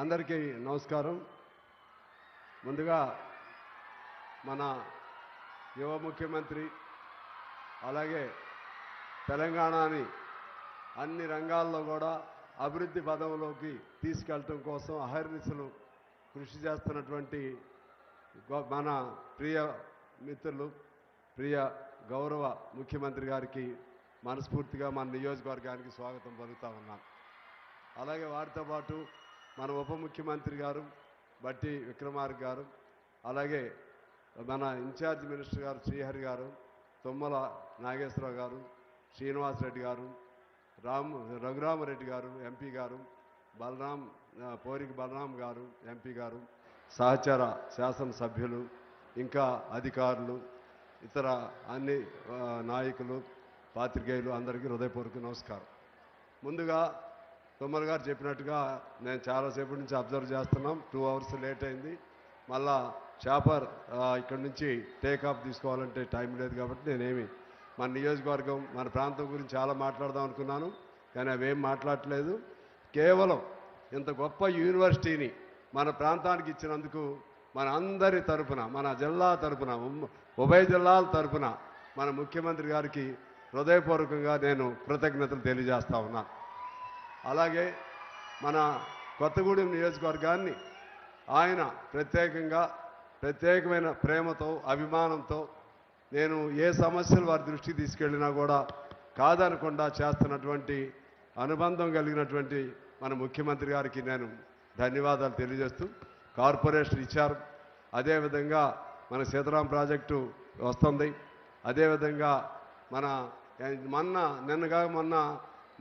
అందరికీ నమస్కారం. ముందుగా మన యువ ముఖ్యమంత్రి అలాగే తెలంగాణని అన్ని రంగాల్లో కూడా అభివృద్ధి పదంలోకి తీసుకెళ్ళటం కోసం అహర్నిశలు కృషి చేస్తున్నటువంటి మన ప్రియ మిత్రులు ప్రియ గౌరవ ముఖ్యమంత్రి గారికి మనస్ఫూర్తిగా మన నియోజకవర్గానికి స్వాగతం పలుకుతా ఉన్నాం. అలాగే వారితో పాటు మన ఉప ముఖ్యమంత్రి గారు బట్టి విక్రమార్క గారు అలాగే మన ఇన్ఛార్జ్ మినిస్టర్ గారు శ్రీహరి గారు తుమ్మల నాగేశ్వరరావు గారు శ్రీనివాసరెడ్డి గారు రామ్ రఘురామరెడ్డి గారు ఎంపీ గారు బలరాం పోరికి బలరాం గారు ఎంపీ గారు సహచర శాసనసభ్యులు ఇంకా అధికారులు ఇతర అన్ని నాయకులు పాత్రికేయులు అందరికీ హృదయపూర్వక నమస్కారం. ముందుగా తుమ్మల గారు చెప్పినట్టుగా నేను చాలాసేపటి నుంచి అబ్జర్వ్ చేస్తున్నాం. టూ అవర్స్ లేట్ అయింది. మళ్ళా చాపర్ ఇక్కడ నుంచి టేక్ ఆఫ్ తీసుకోవాలంటే టైం లేదు కాబట్టి నేనేమి మన నియోజకవర్గం మన ప్రాంతం గురించి చాలా మాట్లాడదాం అనుకున్నాను. కానీ అవేం మాట్లాడట్లేదు. కేవలం ఇంత గొప్ప యూనివర్సిటీని మన ప్రాంతానికి ఇచ్చినందుకు మన అందరి తరపున మన జిల్లా తరపున ఉభయ జిల్లాల తరపున మన ముఖ్యమంత్రి గారికి హృదయపూర్వకంగా నేను కృతజ్ఞతలు తెలియజేస్తా ఉన్నాను అలాగే మన కొత్తగూడెం నియోజకవర్గాన్ని ఆయన ప్రత్యేకంగా ప్రత్యేకమైన ప్రేమతో అభిమానంతో నేను ఏ సమస్యలు వారి దృష్టికి తీసుకెళ్ళినా కూడా కాదనకుండా చేస్తున్నటువంటి అనుబంధం కలిగినటువంటి మన ముఖ్యమంత్రి గారికి నేను ధన్యవాదాలు తెలియజేస్తూ కార్పొరేషన్ ఇచ్చారు. అదేవిధంగా మన సీతారాం ప్రాజెక్టు వస్తుంది. అదేవిధంగా మన మొన్న నిన్నగా మొన్న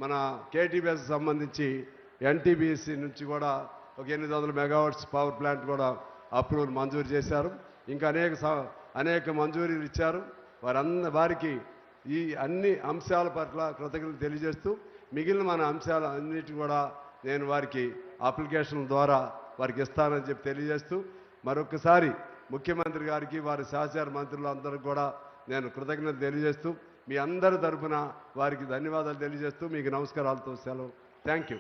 మన కేటీబీఎస్ సంబంధించి ఎన్టీబీఎస్సీ నుంచి కూడా ఒక ఎనిమిది వందల మెగావాట్స్ పవర్ ప్లాంట్ కూడా అప్రూవల్ మంజూరు చేశారు. ఇంకా అనేక అనేక మంజూరీలు ఇచ్చారు. వారంద వారికి ఈ అన్ని అంశాల పట్ల కృతజ్ఞతలు తెలియజేస్తూ మిగిలిన మన అంశాలు అన్నిటి కూడా నేను వారికి అప్లికేషన్ ద్వారా వారికి ఇస్తానని చెప్పి తెలియజేస్తూ మరొకసారి ముఖ్యమంత్రి గారికి వారి సహచార మంత్రులందరికీ కూడా నేను కృతజ్ఞతలు తెలియజేస్తూ మీ అందరి తరఫున వారికి ధన్యవాదాలు తెలియజేస్తూ మీకు నమస్కారాలతో సెలవు. Thank you.